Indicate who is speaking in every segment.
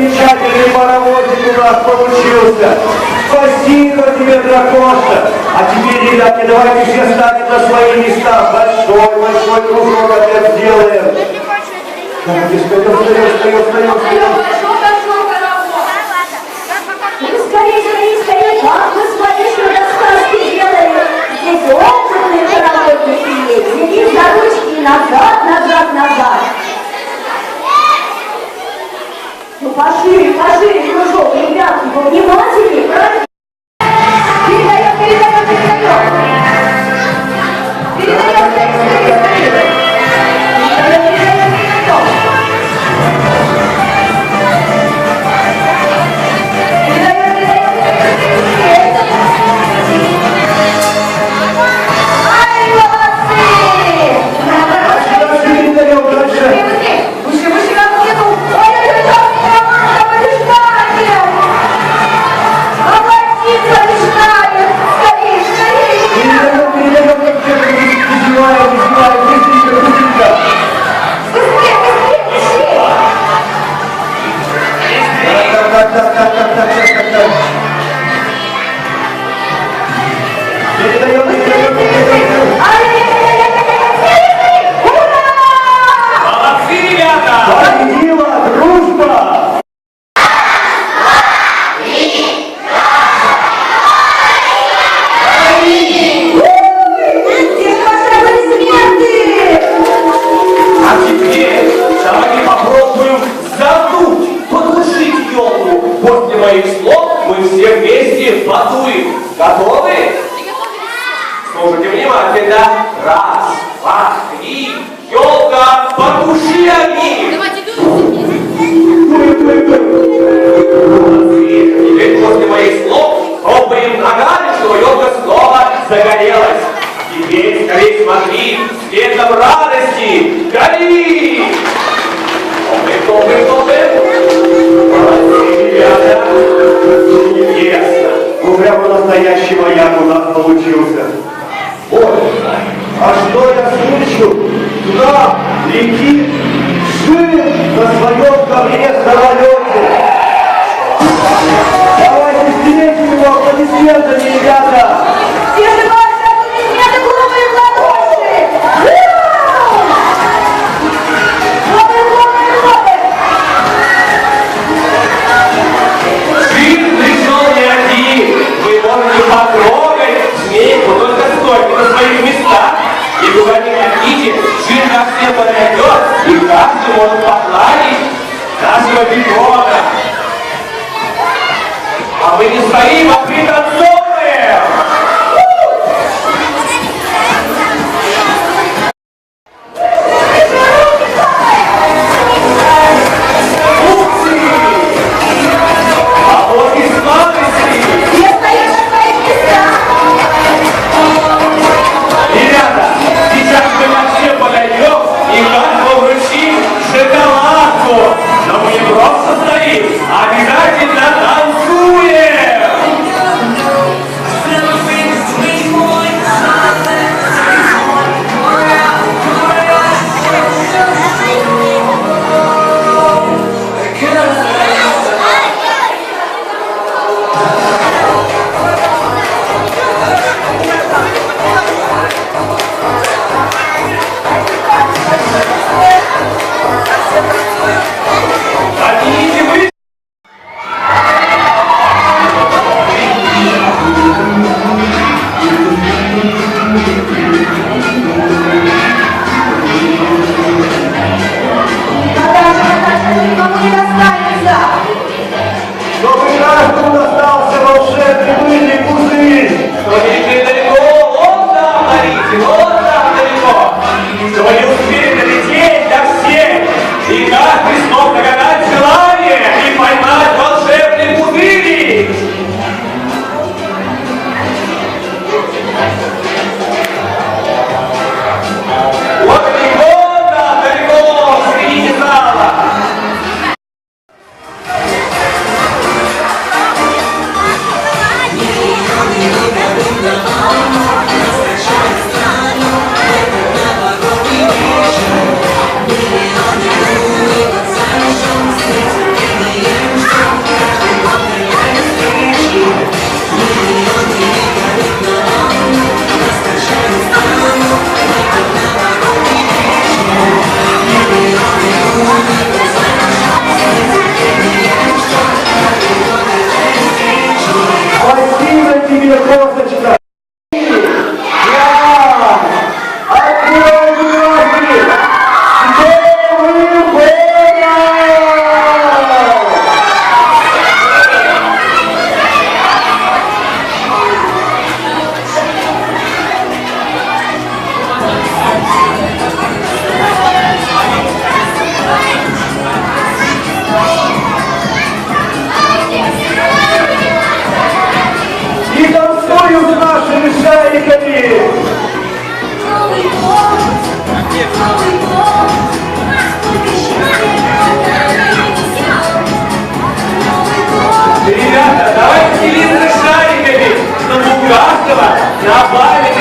Speaker 1: замечательный паровозик у нас получился. Спасибо тебе, Дракоша. А теперь, ребята, давайте все станем на свои места. Большой-большой кружок опять сделаем. Давайте, Встаем, встаем, встаем, встаем.
Speaker 2: Моих слов мы все вместе подуем. Готовы? Слушайте внимательно. Раз, два, три. Елка, потуши огни.
Speaker 3: Давайте.
Speaker 2: Теперь после моих слов хлопаем ногами, чтобы елка снова загорелась. Теперь скорее смотри, светом радости, гори! Топаем, топаем, топаем. Интересно.
Speaker 1: Ну прямо настоящий маяк у нас получился. Ой, а что я слышу? Туда летит шин на своем
Speaker 2: kedua tempat lain Nasib
Speaker 4: lebih berolah Amin Israel, Amin
Speaker 2: Ребята, давайте телевизор шариками, чтобы у каждого на память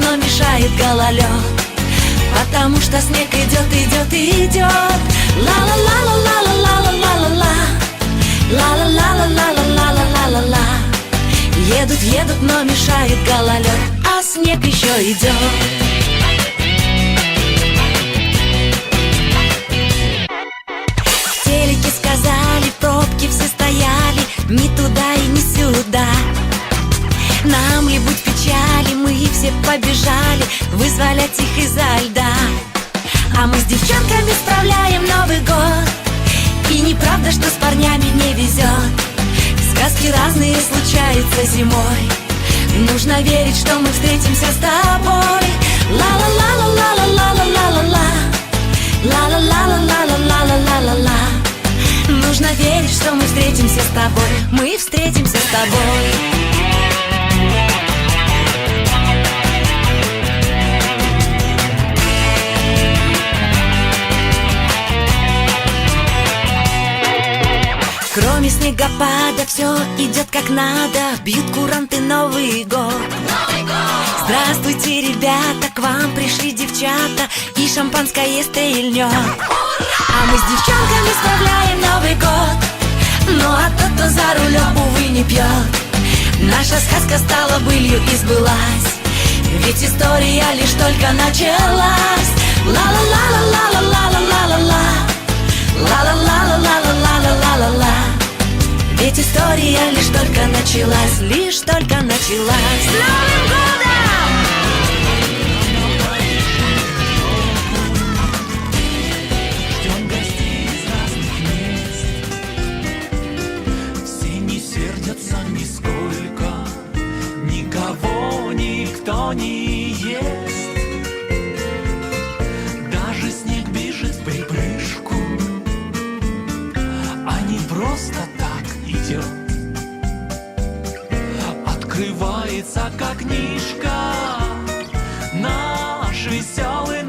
Speaker 2: но
Speaker 3: мешает гололед Потому что снег идет, идет, идет. Ла-ла-ла-ла-ла-ла-ла-ла-ла-ла. Ла-ла-ла-ла-ла-ла-ла-ла-ла Едут, едут, но мешает гололед А снег еще идет И неправда, что с парнями не везет. Сказки разные случаются зимой. Нужно верить, что мы встретимся с тобой. Ла-ла-ла-ла-ла-ла-ла-ла-ла-ла. Ла-ла-ла-ла-ла-ла-ла-ла-ла Нужно верить, что мы встретимся с тобой. Мы встретимся с тобой снегопада все идет как надо. Бьют куранты Новый год. Здравствуйте, ребята, к вам пришли девчата. И шампанское стрельнет А мы с девчонками справляем Новый год. Ну а тот, кто за рулем, увы, не пьет Наша сказка стала былью и сбылась. Ведь история лишь только началась. Ла-ла-ла-ла-ла-ла-ла-ла-ла Ведь история лишь только началась Лишь только началась С Новым годом!
Speaker 5: Все не сердятся нисколько, никого никто не ест. Даже снег бежит в припрыжку, а не просто так идет. Открывается как книжка наш веселый